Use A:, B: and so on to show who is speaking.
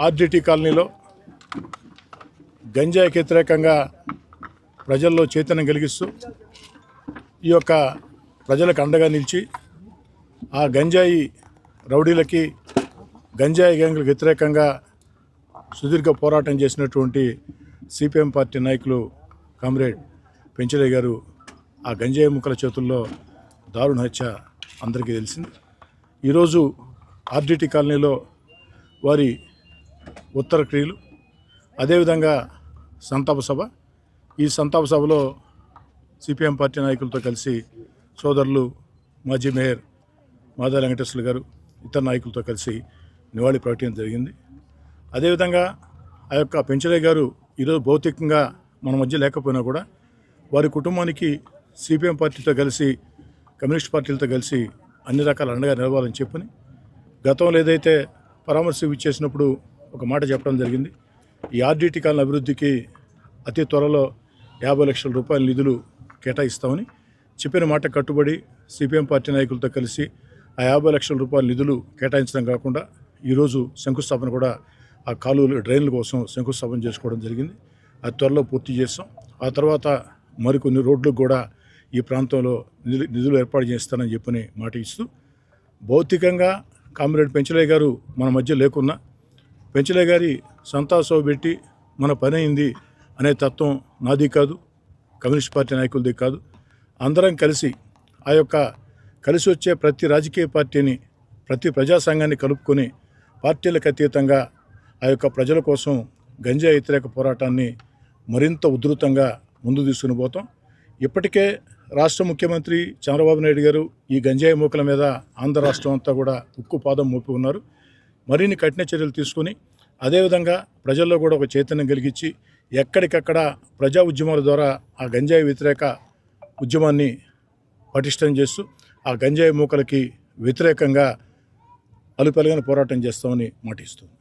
A: RDT కాలనీలో గంజాయికి వ్యతిరేకంగా ప్రజల్లో చైతన్యం కలిగిస్తూ ఈ యొక్క ప్రజలకు అండగా నిలిచి ఆ గంజాయి రౌడీలకి గంజాయి గ్యాంగులకు వ్యతిరేకంగా సుదీర్ఘ పోరాటం చేసినటువంటి సిపిఎం పార్టీ నాయకులు కామ్రేడ్ పెంచరయ్య గారు ఆ గంజాయి ముక్కల చేతుల్లో దారుణ హత్య అందరికీ తెలిసింది. ఈరోజు ఆర్డిటి కాలనీలో వారి ఉత్తర క్రియలు అదేవిధంగా సంతాప సభ. ఈ సంతాప సభలో సిపిఎం పార్టీ నాయకులతో కలిసి సోదరులు మాజీ మేయర్ మాదా వెంకటేశ్వర గారు ఇతర నాయకులతో కలిసి నివాళి ప్రకటించడం జరిగింది. అదేవిధంగా ఆ యొక్క పెంచలయ్య గారు ఈరోజు భౌతికంగా మన మధ్య లేకపోయినా కూడా వారి కుటుంబానికి సిపిఎం పార్టీతో కలిసి కమ్యూనిస్ట్ పార్టీలతో కలిసి అన్ని రకాల అండగా నిలవాలని చెప్పని గతంలో ఏదైతే పరామర్శ ఇచ్చేసినప్పుడు ఒక మాట చెప్పడం జరిగింది. ఈ ఆర్డిటి కాలనీ అభివృద్ధికి అతి త్వరలో యాభై లక్షల రూపాయల నిధులు కేటాయిస్తామని చెప్పిన మాట కట్టుబడి సిపిఎం పార్టీ నాయకులతో కలిసి ఆ యాభై లక్షల రూపాయల నిధులు కేటాయించడం కాకుండా ఈరోజు శంకుస్థాపన కూడా ఆ కాలువలు డ్రైన్ల కోసం శంకుస్థాపన చేసుకోవడం జరిగింది. అది త్వరలో పూర్తి చేస్తాం. ఆ తర్వాత మరికొన్ని రోడ్లకు కూడా ఈ ప్రాంతంలో నిధులు నిధులు ఏర్పాటు చేస్తానని చెప్పని మాట ఇస్తూ భౌతికంగా కామ్రేడ్ పెంచలే గారు మన మధ్య లేకున్నా పెంచలే గారి సంతాసవ పెట్టి మన పని అయింది అనే తత్వం నాది కాదు కమ్యూనిస్ట్ పార్టీ నాయకులది కాదు. అందరం కలిసి ఆ యొక్క కలిసి వచ్చే ప్రతి రాజకీయ పార్టీని ప్రతి ప్రజా సంఘాన్ని కలుపుకొని పార్టీలకు అతీతంగా ఆ యొక్క ప్రజల కోసం గంజా వ్యతిరేక పోరాటాన్ని మరింత ఉధృతంగా ముందు తీసుకుని పోతాం. ఇప్పటికే రాష్ట్ర ముఖ్యమంత్రి చంద్రబాబు నాయుడు గారు ఈ గంజాయి మూకల మీద ఆంధ్ర రాష్ట్రం అంతా కూడా ఉక్కు పాదం మోపి ఉన్నారు. మరిన్ని కఠిన చర్యలు తీసుకుని అదేవిధంగా ప్రజల్లో కూడా ఒక చైతన్యం కలిగించి ఎక్కడికక్కడ ప్రజా ఉద్యమాల ద్వారా ఆ గంజాయి వ్యతిరేక ఉద్యమాన్ని పటిష్టం చేస్తూ ఆ గంజాయి మూకలకి వ్యతిరేకంగా అలుపెలుగని పోరాటం చేస్తామని మాటిస్తుంది